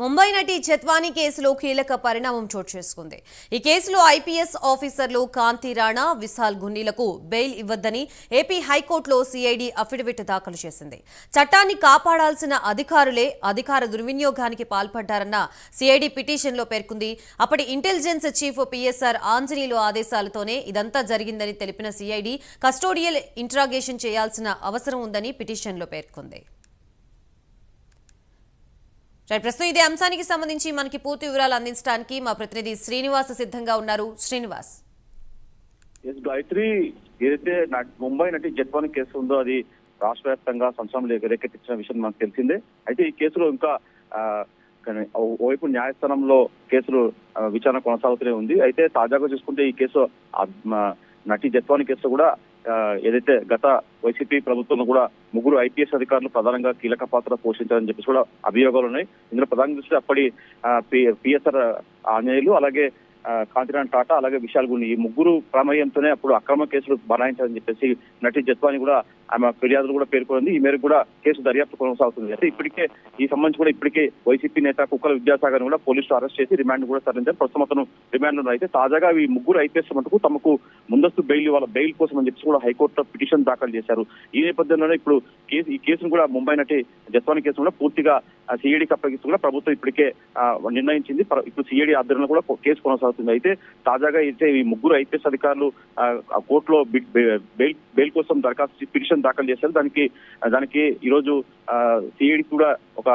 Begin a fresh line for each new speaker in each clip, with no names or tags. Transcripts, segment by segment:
ముంబై నటి చత్వానీ కేసులో కీలక పరిణామం చోటు చేసుకుంది. ఈ కేసులో ఐపీఎస్ ఆఫీసర్లు కాంతి రాణా విశాల్ గున్నీలకు బెయిల్ ఇవ్వద్దని ఏపీ హైకోర్టులో సిఐడి అఫిడవిట్ దాఖలు చేసింది. చట్టాన్ని కాపాడాల్సిన అధికారులే అధికార దుర్వినియోగానికి పాల్పడ్డారన్న సిఐడి పిటిషన్లో పేర్కొంది. అప్పటి ఇంటెలిజెన్స్ చీఫ్ పిఎస్ఆర్ ఆంజనేయులు ఆదేశాలతోనే ఇదంతా జరిగిందని తెలిపిన సిఐడి కస్టోడియల్ ఇంట్రాగేషన్ చేయాల్సిన అవసరం ఉందని పిటిషన్లో పేర్కొంది. రైట్ ప్రస్తుతం ఇదే అంశానికి సంబంధించి మనకి పూర్తి వివరాలు అందించడానికి మా ప్రతినిధి శ్రీనివాస్ సిద్ధంగా ఉన్నారు. శ్రీనివాస్.
గాయత్రి ఏదైతే నా- ముంబై నటి జట్వాని కేసు ఉందో అది రాష్ట్ర వ్యాప్తంగా సంచలనం రేకెత్తించిన విషయం మనకు తెలిసిందే. అయితే ఈ కేసులో ఇంకా ఓవైపు న్యాయస్థానంలో కేసులు విచారణ కొనసాగుతూనే ఉంది. అయితే తాజాగా చూసుకుంటే ఈ కేసు నటి జత్వాని కేసులో కూడా ఏదైతే గత వైసీపీ ప్రభుత్వంలో కూడా ముగ్గురు ఐపీఎస్ అధికారులు ప్రధానంగా కీలక పాత్ర పోషించారని చెప్పేసి కూడా అభియోగాలు ఉన్నాయి. ఇందులో ప్రధానంగా దృష్టి అప్పటి పిఎస్ఆర్ ఆంజనేయులు అలాగే ఆ, కాంతిరాణ్ టాటా అలాగే విశాల్ గుండి. ఈ ముగ్గురు ప్రమేయంతోనే అప్పుడు అక్రమ కేసులు బనాయించారని చెప్పేసి నటి జత్వాని కూడా ఆమె ఫిర్యాదులు కూడా పేర్కొంది ఈ మేరకు కూడా కేసు దర్యాప్తు కొనసాగుతుంది. అయితే ఇప్పటికే ఈ సంబంధించి కూడా ఇప్పటికే వైసీపీ నేత కుక్కల విద్యాసాగర్ కూడా పోలీసులు అరెస్ట్ చేసి రిమాండ్ కూడా తరలించారు. ప్రస్తుతం అతను రిమాండ్ అయితే తాజాగా ఈ ముగ్గురు ఐపీఎస్ మటుకు తమకు ముందస్తు బెయిల్ వాళ్ళ బెయిల్ కోసం అని చెప్పి కూడా హైకోర్టులో పిటిషన్ దాఖలు చేశారు. ఈ నేపథ్యంలోనే ఇప్పుడు కేసు ఈ కేసును కూడా ముంబై నటి జత్వాని కేసు కూడా పూర్తిగా సిఐడికి అప్పగిస్తూ కూడా ప్రభుత్వం ఇప్పటికే ఆ, నిర్ణయించింది. ఇప్పుడు సిఐడి ఆధ్వర్యంలో కూడా కేసు కొనసాగుతుంది. అయితే తాజాగా అయితే ఈ ముగ్గురు ఐపీఎస్ అధికారులు ఆ, కోర్టులో బె- బెయిల్ బెయిల్ కోసం దరఖాస్తు పిటిషన్ దాఖలు చేశారు. దానికి దానికి ఈరోజు సిఐడి కూడా ఒక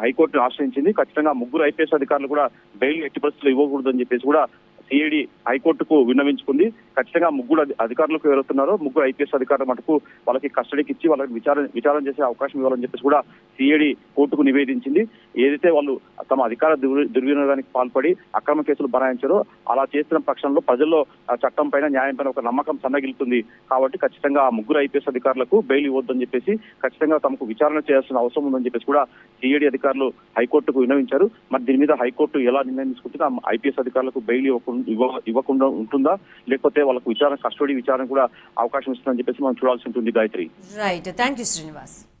హైకోర్టును ఆశ్రయించింది. ఖచ్చితంగా ముగ్గురు ఐపీఎస్ అధికారులు కూడా బెయిల్ ఎట్టి ఇవ్వకూడదు ఇవ్వకూడదని చెప్పేసి కూడా సిఐడి హైకోర్టుకు విన్నవించుకుంది. ఖచ్చితంగా ముగ్గురు అధికారులకు ఎవరుతున్నారో ముగ్గురు ఐపీఎస్ అధికారుల మటుకు వాళ్ళకి కస్టడీకి ఇచ్చి వాళ్ళకి విచారణ విచారణ చేసే అవకాశం ఇవ్వాలని చెప్పేసి కూడా సిఐడి కోర్టుకు నివేదించింది. ఏదైతే వాళ్ళు తమ అధికార దుర్- దుర్వినియోగానికి పాల్పడి అక్రమ కేసులు బనాయించారో అలా చేసిన పక్షంలో ప్రజల్లో చట్టం పైన న్యాయం పైన ఒక నమ్మకం సన్నగిలుతుంది కాబట్టి ఖచ్చితంగా ఆ ముగ్గురు ఐపీఎస్ అధికారులకు బెయిల్ ఇవ్వద్దని చెప్పేసి ఖచ్చితంగా తమకు విచారణ చేయాల్సిన అవసరం ఉందని చెప్పేసి కూడా సిఐడి అధికారులు హైకోర్టుకు విన్నవించారు. మరి దీని మీద హైకోర్టు ఎలా నిర్ణయం తీసుకుంటుందో ఆ ఐపీఎస్ అధికారులకు బెయిల్ ఇవ్వకుండా ఇవ్వ- ఇవ్వకుండా ఉంటుందా? లేకపోతే వాళ్ళకు విచారణ కస్టడీ విచారణ కూడా అవకాశం ఇస్తుందని చెప్పేసి మనం చూడాల్సి ఉంటుంది Gayatri.
Right thank you Srinivas